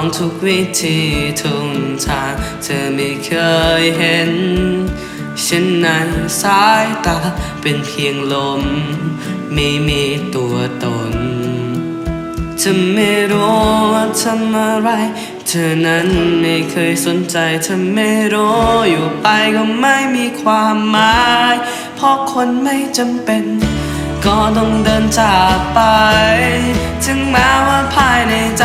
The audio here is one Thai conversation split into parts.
องทุกวิธีทุกทาง เธอไม่เคยเห็น ฉันในสายตาเป็นเพียงลม ไม่มีตัวตนเธอไม่รู้ว่าทำอะไร เธอนั้นไม่เคยสนใจ เธอไม่รู้อยู่ไปก็ไม่มีความหมาย เพราะคนไม่จำเป็น ก็ต้องเดินจากไป ถึงแม้ว่าภายในใจ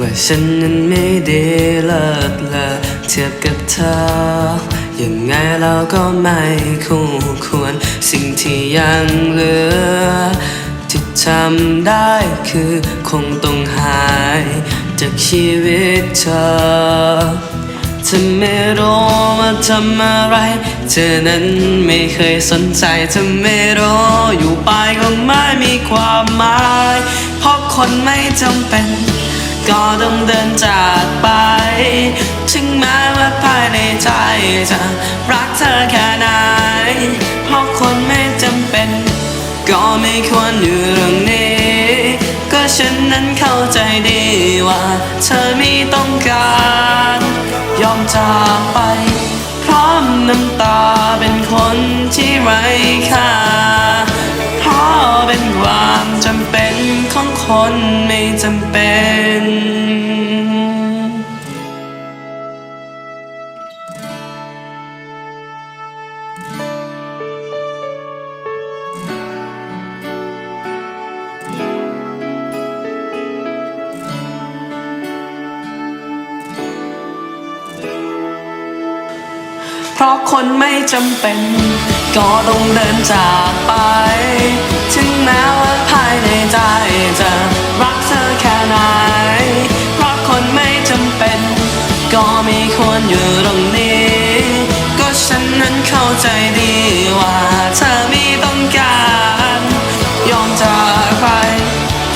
ว่าฉันนั้นไม่ได้เลิศเลอเทียบกับเธอ ยังไงเราก็ไม่คู่ควร สิ่งที่ยังเหลือที่ทำได้คือคงต้องหาย จากชีวิตเธอเธอไม่รู้ว่าทำอะไร เธอนั้นไม่เคยสนใจเธอไม่รู้อยู่ไปก็ไม่มีความหมาย เพราะคนไม่จำเป็น ก็ต้องเดินจากไป ถึงแม้ว่าภายในใจจะรักเธอแค่ไหน เพราะคนไม่จำเป็น ก็ไม่ควรอยู่ตรงนี้ ก็ฉันนั้นเข้าใจดีว่า เธอไม่ต้องการ ยอมจากไป พร้อมน้ำตาเป็นคนที่ไร้ค่าเพราะเป็นความจำเป็นของคนไม่จำเป็น เพราะคนไม่จำเป็น ก็ต้องเดินจากไป ถึงแม้ว่าภายในใจจะรักเธอแค่ไหน เพราะคนไม่จำเป็น ก็ไม่ควรอยู่ตรงนี้ ก็ฉันนั้นเข้าใจดีว่าเธอไม่ต้องการ ยอมจากไป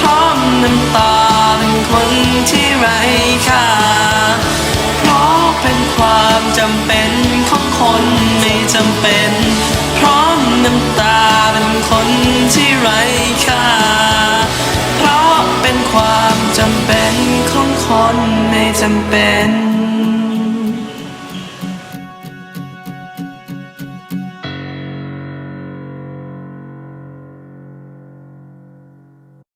พร้อมน้ำตาเป็นคนที่ไร้ค่าเพราะเป็นความจำเป็น คนไม่จำเป็น พร้อมน้ำตาเป็นคนที่ไร้ค่า เพราะเป็นความจำเป็นของคนไม่จำเป็น